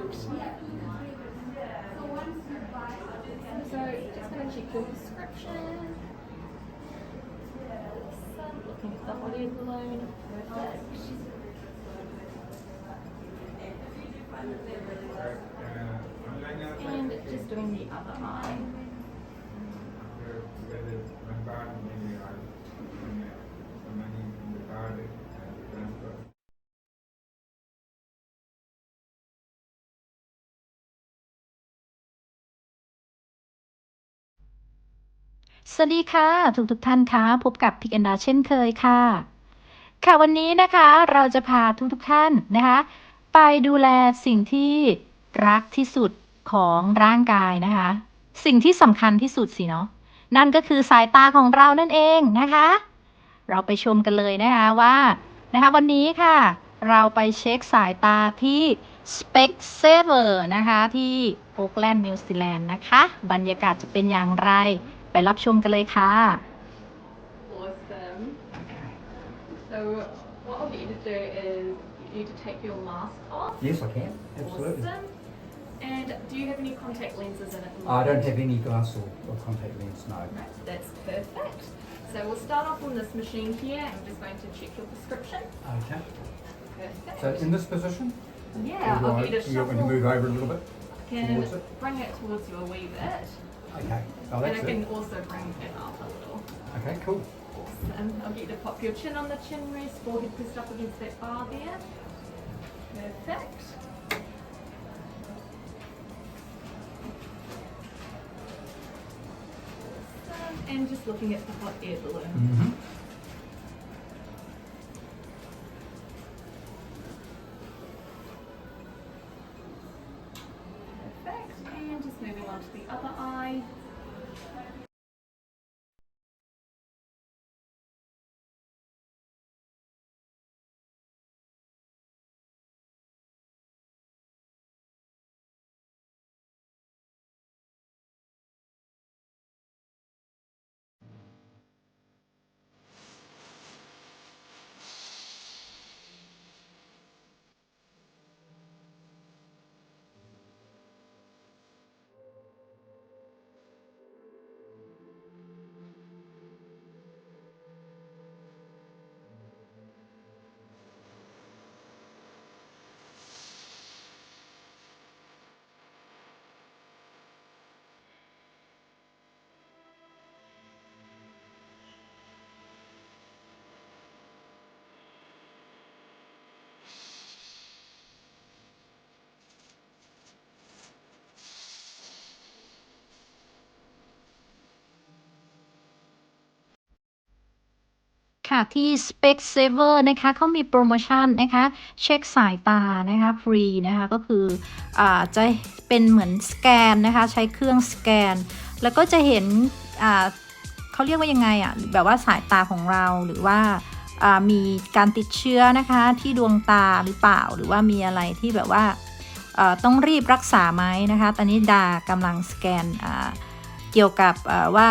So just going to check your prescription. Looking at the air balloon. Perfect. And just doing the other eye. สวัสดีค่ะ ทุกทุกท่านคะพบกับพิกแอนดาเช่นเคยค่ะ ค่ะวันนี้นะคะเราจะพาทุกทุกท่านนะคะ ไปดูแลสิ่งที่รักที่สุดของร่างกายนะคะ สิ่งที่สำคัญที่สุดสิเนาะนั่นก็คือสายตาของเรานั่นเองนะคะ เราไปชมกันเลยนะคะว่านะคะ วันนี้ค่ะ เราไปเช็คสายตาที่ Specsaver นะคะ ที่โอ๊กแลนด์นิวซีแลนด์นะคะ บรรยากาศจะเป็นอย่างไร ไปรับชมกันเลยค่ะ Awesome. So what I'll get you to do is you need to take your mask off. Yes, I can. Absolutely. Awesome. And do you have any contact lenses in at the I moment? don't have any glass or, or contact lens, no. Right, that's perfect. So we'll start off on this machine here. I'm just going to check your prescription. Okay. Perfect. So in this position? yeah, or do I'll I- get you to do you want me to shuffle. move over a little bit? can towards it? bring it towards you a wee bit. Okay. Oh, and I can it. also bring it up a little. Okay, cool. Awesome. I'll get you to pop your chin on the chin rest, forehead pressed up against that bar there. Perfect. Awesome. And just looking at the hot air balloon. Mm-hmm. Perfect. Just moving on to the other eye. ค่ะที่ Specsaver นะคะเขามีโปรโมชั่นนะคะ เช็คสายตานะคะฟรีนะคะก็คืออจะเป็นเหมือนสแกนนะคะใช้เครื่องสแกน แล้วก็จะเห็นเขาเรียกว่ายังไงอะ่ะแบบว่าสายตาของเราหรือว่าามีการติดเชื้อนะคะที่ดวงตาหรือเปล่า หรือว่ามีอะไรที่แบบว่าต้องรีบรักษาไหมนะคะ ตอนนี้ดากำลังสแกนเกี่ยวกับว่า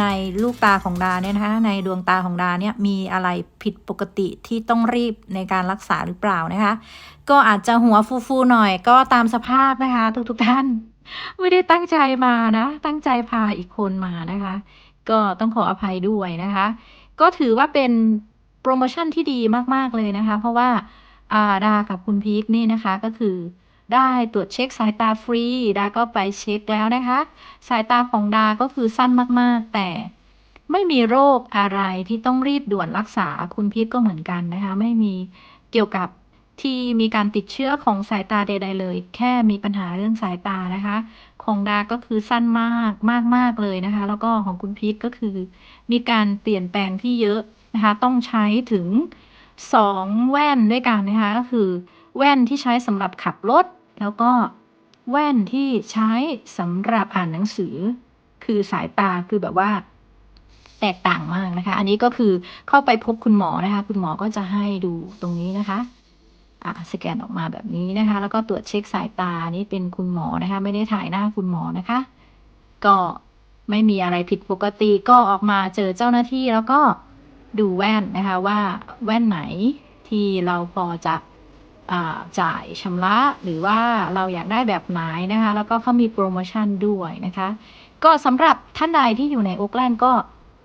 ในลูกตาของดาเนี่ยนะคะในดวงตาของดาเนี่ยมีอะไรผิดปกติที่ต้องรีบในการรักษาหรือเปล่านะคะ ก็อาจจะหัวฟูๆหน่อยก็ตามสภาพนะคะ ทุกๆท่าน ไม่ได้ตั้งใจมานะ ตั้งใจพาอีกคนมานะคะ ก็ต้องขออภัยด้วยนะคะ ก็ถือว่าเป็นโปรโมชั่นที่ดีมากๆเลยนะคะ เพราะว่าอาดากับคุณพีคนี่นะคะก็คือ ได้ตรวจเช็คสายตาฟรี ดาก็ไปเช็คแล้วนะคะ สายตาของดาก็คือสั้นมากๆ แต่ไม่มีโรคอะไรที่ต้องรีบด่วนรักษาคุณพีทก็เหมือนกันนะคะ ไม่มีเกี่ยวกับที่มีการติดเชื้อของสายตาใด ๆ เลย แค่มีปัญหาเรื่องสายตานะคะ ของดาก็คือสั้นมากมากๆเลยนะคะ แล้วก็ของคุณพีทก็คือ มีการเปลี่ยนแปลงที่เยอะนะคะ ต้องใช้ถึงสองแว่นด้วยกันนะคะ ก็คือ แว่นที่ใช้สำหรับขับรถ แล้วก็แว่นที่ใช้สำหรับอ่านหนังสือ คือสายตาคือแบบว่า แตกต่างมากนะคะ อันนี้ก็คือเข้าไปพบคุณหมอนะคะ คุณหมอก็จะให้ดูตรงนี้นะคะอ่าสแกนออกมาแบบนี้นะคะ แล้วก็ตรวจเช็คสายตานี่เป็นคุณหมอนะคะ ไม่ได้ถ่ายหน้าคุณหมอนะคะ ก็ไม่มีอะไรผิดปกติก็ออกมาเจอเจ้าหน้าที่แล้วก็ดูแว่นนะคะว่าแว่นไหนที่เราพอจะ จ่ายชำระหรือว่าเราอยากได้แบบไหนนะคะ แล้วก็เขามีโปรโมชั่นด้วยนะคะ ก็สำหรับท่านใดที่อยู่ในโอ๊กแลนด์ก็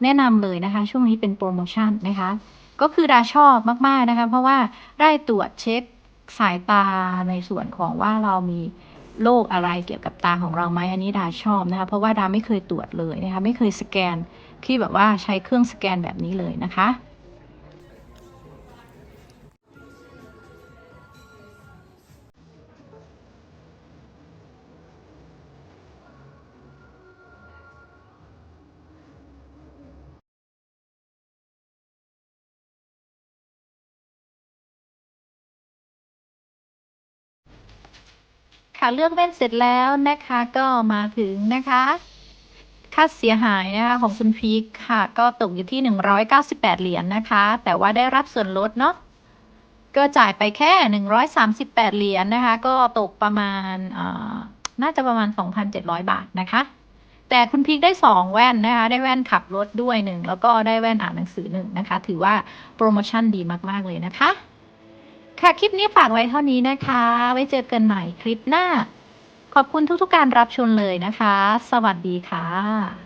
แนะนำเลยนะคะ ช่วงนี้เป็นโปรโมชั่นนะคะ ก็คือดาชอบมาก ๆ นะคะ เพราะว่าได้ตรวจเช็คสายตาในส่วนของว่าเรามีโรคอะไรเกี่ยวกับตาของเราไหมอันนี้ดาชอบนะคะ เพราะว่าดาไม่เคยตรวจเลยนะคะ ไม่เคยสแกนที่แบบว่าใช้เครื่องสแกนแบบนี้เลยนะคะ ค่ะเลือกแว่นเสร็จแล้วนะคะก็มาถึงนะคะ ค่าเสียหายนะคะของคุณพีคค่ะ ก็ตกอยู่ที่ 198 เหรียญนะคะ แต่ว่าได้รับส่วนลดเนาะก็จ่ายไปแค่ 138 เหรียญนะคะ ก็ตกประมาณอ่าน่าจะประมาณ 2,700 บาทนะคะ แต่คุณพีคได้ 2 แว่นนะคะ ได้แว่นขับรถด้วยหนึ่งแล้วก็ได้แว่นอ่านหนังสือหนึ่งนะคะ ถือว่าโปรโมชั่นดีมาก ๆ เลยนะคะ ค่ะ คลิปนี้ฝากไว้เท่านี้นะคะ ไว้เจอกันใหม่คลิปหน้า ขอบคุณทุกๆการรับชมเลยนะคะ สวัสดีค่ะ